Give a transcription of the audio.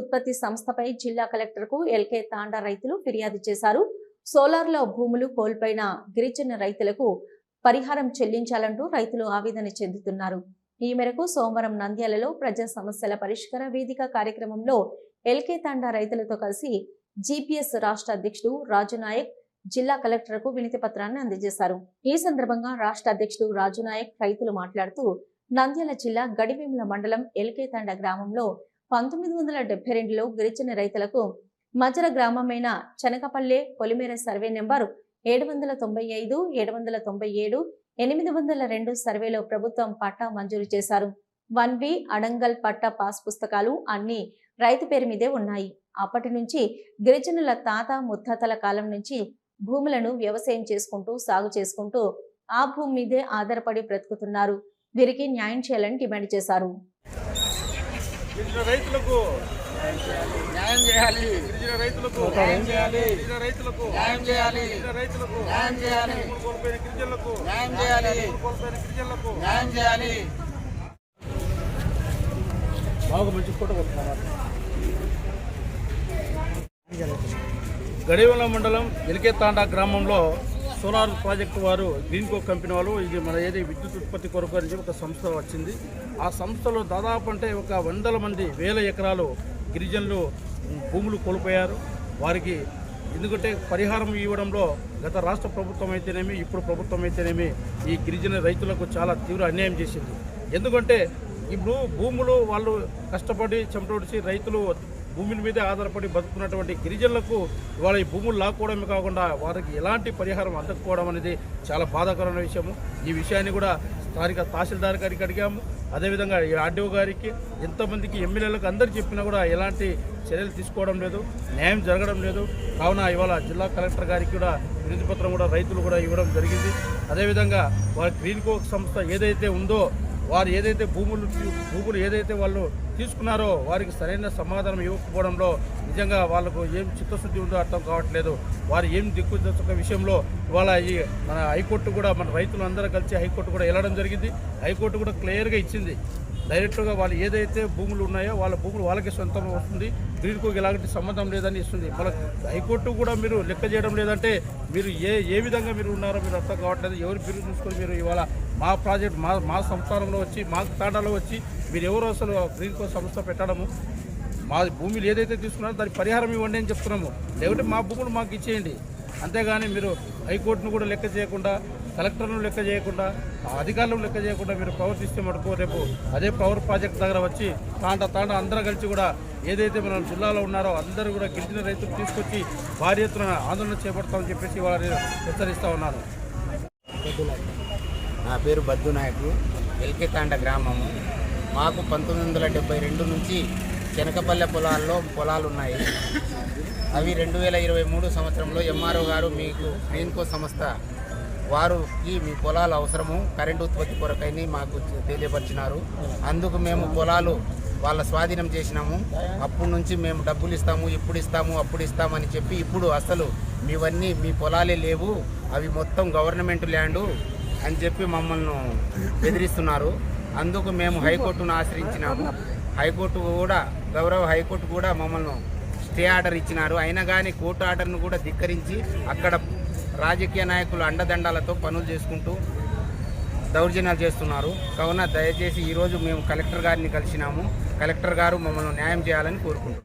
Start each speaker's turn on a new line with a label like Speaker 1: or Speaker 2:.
Speaker 1: ఉత్పత్తి సంస్థపై జిల్లా కలెక్టర్కు ఎల్కే తాండా రైతులు ఫిర్యాదు చేశారు. సోలార్ల భూములు కోల్పోయిన గిరిజన రైతులకు పరిహారం చెల్లించాలంటూ రైతులు ఆవేదన చెందుతున్నారు. ఈ మేరకు సోమవారం నంద్యాలలో ప్రజా సమస్యల పరిష్కార వేదిక కార్యక్రమంలో ఎల్కే తాండా రైతులతో కలిసి జీపీఎస్ రాష్ట్ర అధ్యక్షుడు రాజునాయక్ జిల్లా కలెక్టర్కు వినతి పత్రాన్ని అందజేశారు. ఈ సందర్భంగా రాష్ట్ర అధ్యక్షుడు రాజునాయక్ రైతులు మాట్లాడుతూ నంద్యాల జిల్లా గడివేముల మండలం ఎల్కేతాండ గ్రామంలో పంతొమ్మిది వందల డెబ్బై రెండులో గిరిజన రైతులకు మజర గ్రామమైన చనకపల్లె పొలిమేర సర్వే నెంబరు ఏడు వందల తొంభై ఐదు ఏడు వందల తొంభై ఏడు ఎనిమిది వందల రెండు సర్వేలో ప్రభుత్వం పట్టా మంజూరు చేశారు. వన్ బి అడంగల్ పట్టా పాస్ పుస్తకాలు అన్ని రైతు పేరు మీదే ఉన్నాయి. అప్పటి నుంచి గిరిజనుల తాత ముత్తాతల కాలం నుంచి భూములను వ్యవసాయం చేసుకుంటూ సాగు చేసుకుంటూ ఆ భూమి మీదే ఆధారపడి బ్రతుకుతున్నారు. వీరికి న్యాయం చేయాలని డిమాండ్ చేశారు.
Speaker 2: గిరిజన రైతులకు
Speaker 3: న్యాయం చేయాలి.
Speaker 2: గిరిజన రైతులకు
Speaker 3: న్యాయం చేయాలి.
Speaker 2: గిరిజన రైతులకు
Speaker 3: న్యాయం చేయాలి.
Speaker 2: గిరిజన రైతులకు
Speaker 3: న్యాయం చేయాలి.
Speaker 2: కోల్పోయిన గిరిజనులకు
Speaker 3: న్యాయం చేయాలి.
Speaker 2: కోల్పోయిన గిరిజనులకు
Speaker 3: న్యాయం చేయాలి.
Speaker 2: బాగా మంచి ఫోటో గడివల మండలం ఎలికేతాండా గ్రామంలో సోలార్ ప్రాజెక్టు వారు గ్రీన్కో కంపెనీ వాళ్ళు ఇది మన ఏది విద్యుత్ ఉత్పత్తి కొరకు అని ఒక సంస్థ వచ్చింది. ఆ సంస్థలో దాదాపు అంటే ఒక వందల మంది వేల ఎకరాలు గిరిజనులు భూములు కోల్పోయారు. వారికి ఎందుకంటే పరిహారం ఇవ్వడంలో గత రాష్ట్ర ప్రభుత్వం అయితేనేమి ఇప్పుడు ప్రభుత్వం అయితేనేమి ఈ గిరిజన రైతులకు చాలా తీవ్ర అన్యాయం చేసింది. ఎందుకంటే ఇప్పుడు భూములు వాళ్ళు కష్టపడి చెమటోడిచి రైతులు భూమిని మీదే ఆధారపడి బతుకున్నటువంటి గిరిజనులకు ఇవాళ ఈ భూములు లాక్కోవడమే కాకుండా వారికి ఎలాంటి పరిహారం అందకపోవడం అనేది చాలా బాధాకరమైన విషయము. ఈ విషయాన్ని కూడా స్థానిక తహసీల్దార్ గారికి అడిగాము. అదేవిధంగా ఈ ఆర్డీఓ గారికి ఎంతమందికి ఎమ్మెల్యేలకు అందరు చెప్పినా కూడా ఎలాంటి చర్యలు తీసుకోవడం లేదు న్యాయం జరగడం లేదు. కావున ఇవాళ జిల్లా కలెక్టర్ గారికి కూడా వినతి పత్రం కూడా రైతులు కూడా ఇవ్వడం జరిగింది. అదేవిధంగా వారి గ్రీన్ కోక్ సంస్థ ఏదైతే ఉందో వారు ఏదైతే భూములు భూములు ఏదైతే వాళ్ళు తీసుకున్నారో వారికి సరైన సమాధానం ఇవ్వకపోవడంలో నిజంగా వాళ్ళకు ఏం చిత్తశుద్ధి ఉందో అర్థం కావట్లేదు. వారు ఏం దిక్కు విషయంలో ఇవాళ ఈ మన హైకోర్టు కూడా మన రైతులు అందరూ కలిసి హైకోర్టు కూడా వెళ్ళడం జరిగింది. హైకోర్టు కూడా క్లియర్గా ఇచ్చింది. డైరెక్ట్గా వాళ్ళు ఏదైతే భూములు ఉన్నాయో వాళ్ళ భూములు వాళ్ళకే సొంతం వస్తుంది. గ్రీన్కు ఎలాంటి సంబంధం లేదని ఇస్తుంది. మన హైకోర్టు కూడా మీరు లెక్క చేయడం లేదంటే మీరు ఏ ఏ విధంగా మీరు ఉన్నారో మీరు అర్థం కావట్లేదు. ఎవరు పేరు చూసుకొని మీరు ఇవాళ మా ప్రాజెక్ట్ మా మా సంస్థానంలో వచ్చి మా తాండాలో వచ్చి మీరు ఎవరు అసలు గ్రీన్కో సంస్థ పెట్టడము? మా భూమిలు ఏదైతే తీసుకున్నారో దానికి పరిహారం ఇవ్వండి అని చెప్తున్నాము. లేకుంటే మా భూములు మాకు ఇచ్చేయండి. అంతేగాని మీరు హైకోర్టును కూడా లెక్క చేయకుండా కలెక్టర్లు లెక్క చేయకుండా అధికారులు అధికారులను లెక్క చేయకుండా మీరు ప్రవర్తిస్తే మటుకు రేపు అదే పవర్ ప్రాజెక్ట్ దగ్గర వచ్చి తాండ తాండ అందరూ కలిసి కూడా ఏదైతే మన జిల్లాలో ఉన్నారో అందరూ కూడా గిరిజన రైతులు తీసుకొచ్చి భారీ ఎత్తున ఆందోళన చేపడతామని చెప్పేసి వాళ్ళని హెచ్చరిస్తూ ఉన్నారు
Speaker 3: నా పేరు బద్దు నాయకు ఎల్కెతాండ గ్రామము. మాకు పంతొమ్మిది వందల డెబ్బై రెండు నుంచి చెనకపల్లె పొలాల్లో పొలాలు ఉన్నాయి అవి రెండు వేల ఇరవై మూడు సంవత్సరంలో ఎంఆర్ఓ గారు మీకు గ్రీన్కో సంస్థ. వారికి మీ పొలాలు అవసరము కరెంటు ఉత్పత్తి కొరకైని మాకు తెలియపరిచినారు. అందుకు మేము పొలాలు వాళ్ళ స్వాధీనం చేసినాము. అప్పటి నుంచి మేము డబ్బులు ఇస్తాము ఇప్పుడు ఇస్తాము అప్పుడు ఇస్తామని చెప్పి ఇప్పుడు అసలు మీవన్నీ మీ పొలాలే లేవు అవి మొత్తం గవర్నమెంట్ ల్యాండు అని చెప్పి మమ్మల్ని బెదిరిస్తున్నారు. అందుకు మేము హైకోర్టును ఆశ్రయించినాము. హైకోర్టు కూడా గౌరవ హైకోర్టు కూడా మమ్మల్ని స్టే ఆర్డర్ ఇచ్చినారు. అయినా కానీ కోర్టు ఆర్డర్ను కూడా ధిక్కరించి అక్కడ రాజకీయ నాయకులు అండదండాలతో పనులు చేసుకుంటూ దౌర్జన్యాలు చేస్తున్నారు. కావున దయచేసి ఈరోజు మేము కలెక్టర్ గారిని కలిసినాము. కలెక్టర్ గారు మమ్మల్ని న్యాయం చేయాలని కోరుకుంటున్నాం.